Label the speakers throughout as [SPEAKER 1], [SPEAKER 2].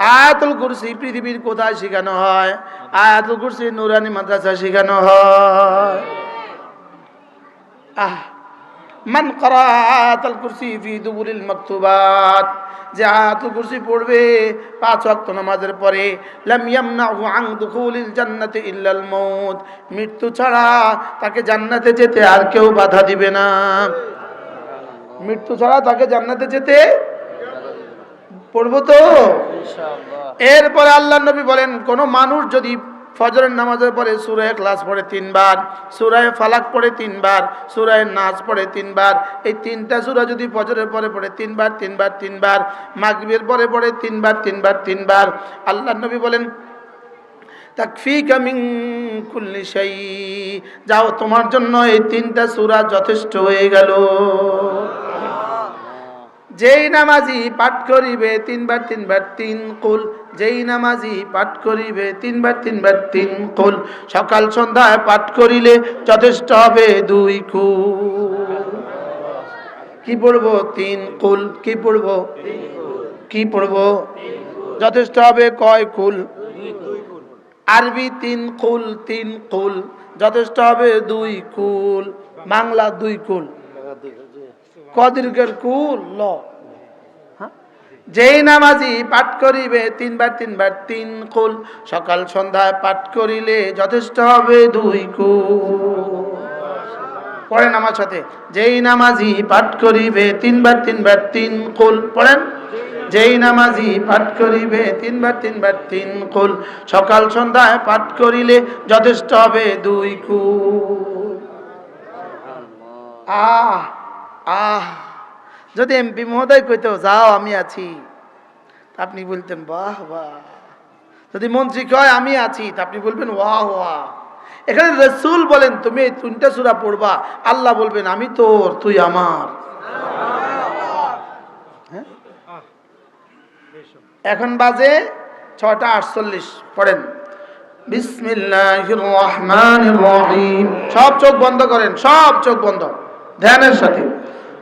[SPEAKER 1] আয়াতুল কুরসি পৃথিবীর কোথায় শেখানো হয়? আয়াতুল কুরসি নুরানি মাদ্রাসা শেখানো হয়। আহ, মান করা আয়াতুল কুরসি ফি দুবুরিল মাকতুবাত। যে আয়াতুল কুরসি পড়বে পাঁচ ওয়াক্ত নামাজের পরে, লাম ইয়ামনাহু আন দুখুলিল জান্নাতি ইল্লাল মউত। মৃত্যু ছাড়া তাকে জান্নাতে যেতে আর কেউ বাধা দিবে না। মৃত্যু ছাড়া তাকে জান্নাতে যেতে পড়ব তো? এরপরে আল্লাহ নবী বলেন কোন মানুষ যদি ফজরের নামাজের পরে সুরায় ক্লাস পড়ে তিনবার সুরায় ফালাক পড়ে তিনবার সুরায় নাচ পড়ে তিনবার এই তিনটা সুরা যদি ফজরের পরে পড়ে তিনবার তিনবার তিনবার মাগরিবের পরে পড়ে তিনবার তিনবার তিনবার আল্লাহ নবী বলেন তাকফিকা মিন কুল্লি শাই যাও তোমার জন্য এই তিনটা সূরা যথেষ্ট হয়ে গেল। যেই নামাজি পাঠ করিবে তিনবার তিনবার তিন কুল। যেই নামাজি পাঠ করিবে তিনবার তিনবার তিন কুল। সকাল সন্ধ্যায় পাঠ করিলে যথেষ্ট হবে দুই কুল। কি পড়ব? তিন কুল। কি পড়ব? কি পড়ব? যথেষ্ট হবে কয় কুল? আরবি তিন কুল তিন কুল। যথেষ্ট হবে দুই কুল। বাংলা দুই কুল। কদীর্ঘের কুল? ল? যেই নামাজি পাঠ করিবে, তিনবার তিনবার তিন কুল। সকাল সন্ধ্যায় পাঠ করিলে যথেষ্ট হবে দুই কুল। পড়েন আমার সাথে। যেই নামাজি পাঠ করিবে, তিনবার তিনবার তিন কুল। পড়েন? যেই নামাজি পাঠ করিবে, তিনবার তিনবার তিন কুল। সকাল সন্ধ্যায় পাঠ করিলে যথেষ্ট হবে দুই কুল। আহ আহ। যদি এমপি মহোদয় কইতো, যাও, আমি আছি। আপনি বলতেন, বাহ বাহ। যদি মন্ত্রী কয়, আমি আছি, তা আপনি বলবেন, ওয়াহ ওয়াহ। এখানে রসুল বলেন, তুমি এই তিনটা সুরা পড়বা। আল্লাহ বলবেন, আমি তোর, তুই আমার। হ্যাঁ? এখন বাজে ছটা আটচল্লিশ, পড়েন। বিসমিল্লাহির সব চোখ বন্ধ করেন, সব চোখ বন্ধ। ধ্যানের সাথে।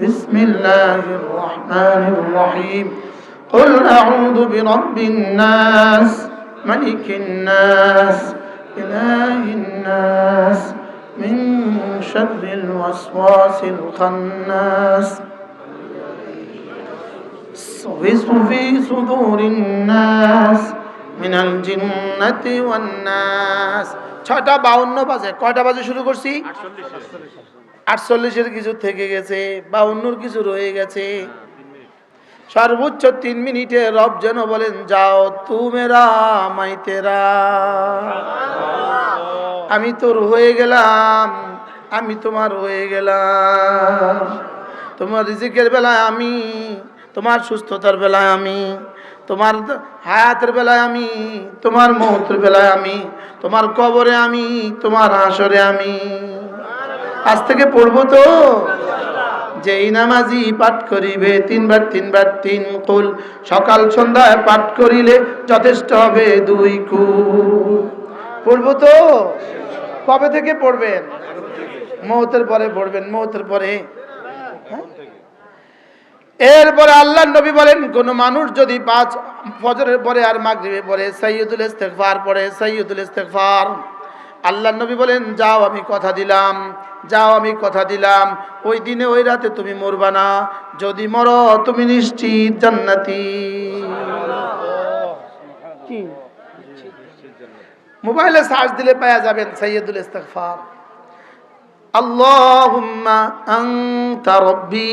[SPEAKER 1] بسم الله الرحمن الرحيم. قل أعوذ برب الناس ملك الناس إله الناس من شر الوسواس الخناس. يوسوس في صدور الناس من الجنة والناس. ছয়টা বাউন্ন বাজে। কয়টা বাজে শুরু করছি? আটচল্লিশের কিছু থেকে গেছে, বাউন্নর কিছু রয়ে গেছে। সর্বোচ্চ তিন মিনিটে রব যেন বলেন, যাও তু মেরা মাই তেরা আমি তোর হয়ে গেলাম, আমি তোমার হয়ে গেলাম। তোমার রিজিকের বেলায় আমি, তোমার সুস্থতার বেলায় আমি তোমার হায়াতের বেলায় আমি, তোমার মহতের বেলায় আমি, তোমার কবরে আমি, তোমার আসরে আমি। আজ থেকে পড়ব তো? যেই নামাজি পাঠ করিবে, তিনবার তিনবার তিন কুল। সকাল সন্ধ্যায় পাঠ করিলে যথেষ্ট হবে দুই কুল। পড়ব তো? কবে থেকে পড়বেন? মৌতের পরে পড়বেন, মৌতের পরে? এরপরে আল্লাহ নবী বলেন কোন মানুষ যদি পাঁচ ফজরের পরে আর মাগরিবে পরে সৈয়দুল ইস্তেকফার পরে সৈয়দুল ইস্তেকফার আল্লাহ নবী বলেন যাও আমি কথা দিলাম যাও আমি কথা দিলাম। ওই দিনে ওই রাতে তুমি মরবা না। যদি মর তুমি নিশ্চিত জান্নাতি। মোবাইলে সার্চ দিলে পাওয়া যাবেন সৈয়দুল ইস্তেকফার আল্লাহুম্মা আনতা রব্বি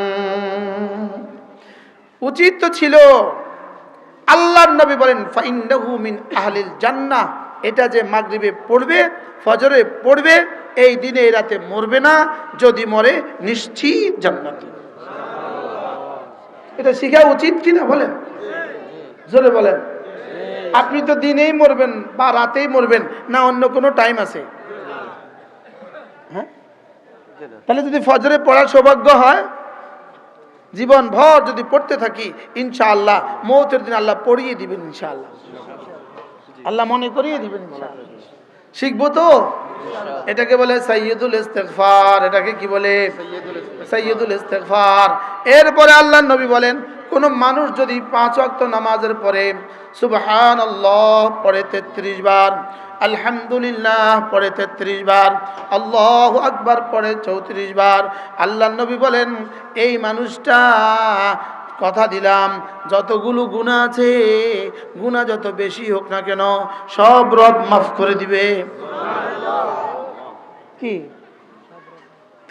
[SPEAKER 1] উচিত তো ছিল। আল্লাহর নবী বলেন, ফাইন্নাহু মিন আহলিল জান্নাহ। এটা যে মাগরিবে পড়বে, ফজরে পড়বে, এই দিনে রাতে মরবে না, যদি মরে নিশ্চিত জান্নাত। এটা শিখা উচিত কিনা বলেন? জোরে বলেন। আপনি তো দিনেই মরবেন বা রাতেই মরবেন, না অন্য কোনো টাইম আছে? হ্যাঁ? তাহলে যদি ফজরে পড়ার সৌভাগ্য হয় জীবন ভর যদি পড়তে থাকি, ইনশাআল্লাহ, মৌতের দিন আল্লাহ পড়িয়ে দিবেন ইনশাআল্লাহ। আল্লাহ মনে করিয়ে দিবেন শিখব তো? এটাকে বলে সৈয়দুল ইস্তেগফার। এটাকে কি বলে? সৈয়দুল ইস্তেগফার। এরপরে আল্লাহ নবী বলেন, কোন মানুষ যদি পাঁচ ওয়াক্ত নামাজের পরে সুবহান আল্লাহ পড়ে তেত্রিশ বার আলহামদুলিল্লাহ পরে তেত্রিশ বার আল্লাহ আকবার পরে চৌত্রিশ বার। আল্লাহ নবী বলেন এই মানুষটা কথা দিলাম যতগুলো গুণা আছে গুণা যত বেশি হোক না কেন সব রব মাফ করে দিবে। কি?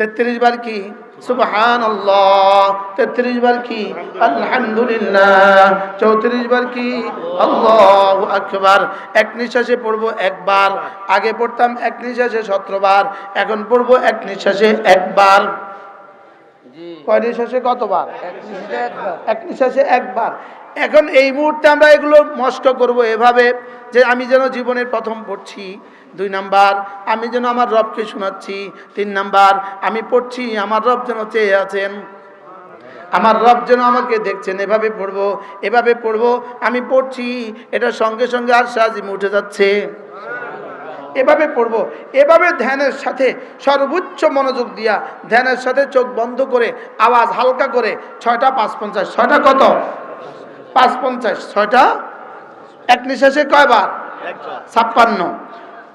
[SPEAKER 1] তেত্রিশ বার কি? সুবহান তেত্রিশ বার কি? আলহামদুলিল্লাহ। চৌত্রিশ বার কি? আল্লাহ আকবার। এক নিঃশ্বাসে পড়ব একবার। আগে পড়তাম এক নিঃশ্বাসে সতেরোবার। এখন পড়ব এক নিঃশ্বাসে একবার। কয় নিঃশ্বাসে কতবার? এক নিঃশ্বাসে একবার। এখন এই মুহূর্তে আমরা এগুলো মস্ক করব এভাবে যে আমি যেন জীবনের প্রথম পড়ছি। দুই নাম্বার, আমি যেন আমার রবকে শোনাচ্ছি। তিন নাম্বার, আমি পড়ছি, আমার রব যেন চেয়ে আছেন। আমার রব যেন আমাকে দেখছেন, এভাবে পড়ব এভাবে পড়ব, আমি পড়ছি, এটা সঙ্গে সঙ্গে আর সাজিম উঠে যাচ্ছে। এভাবে পড়ব, এভাবে ধ্যানের সাথে সর্বোচ্চ মনোযোগ দিয়া, ধ্যানের সাথে চোখ বন্ধ করে, আওয়াজ হালকা করে, ছয়টা পাঁচ পঞ্চাশ, ছয়টা কত? পাঁচ পঞ্চাশ, ছয়টা? এক নিঃশ্বাসে কয়বার? ছাপ্পান্ন।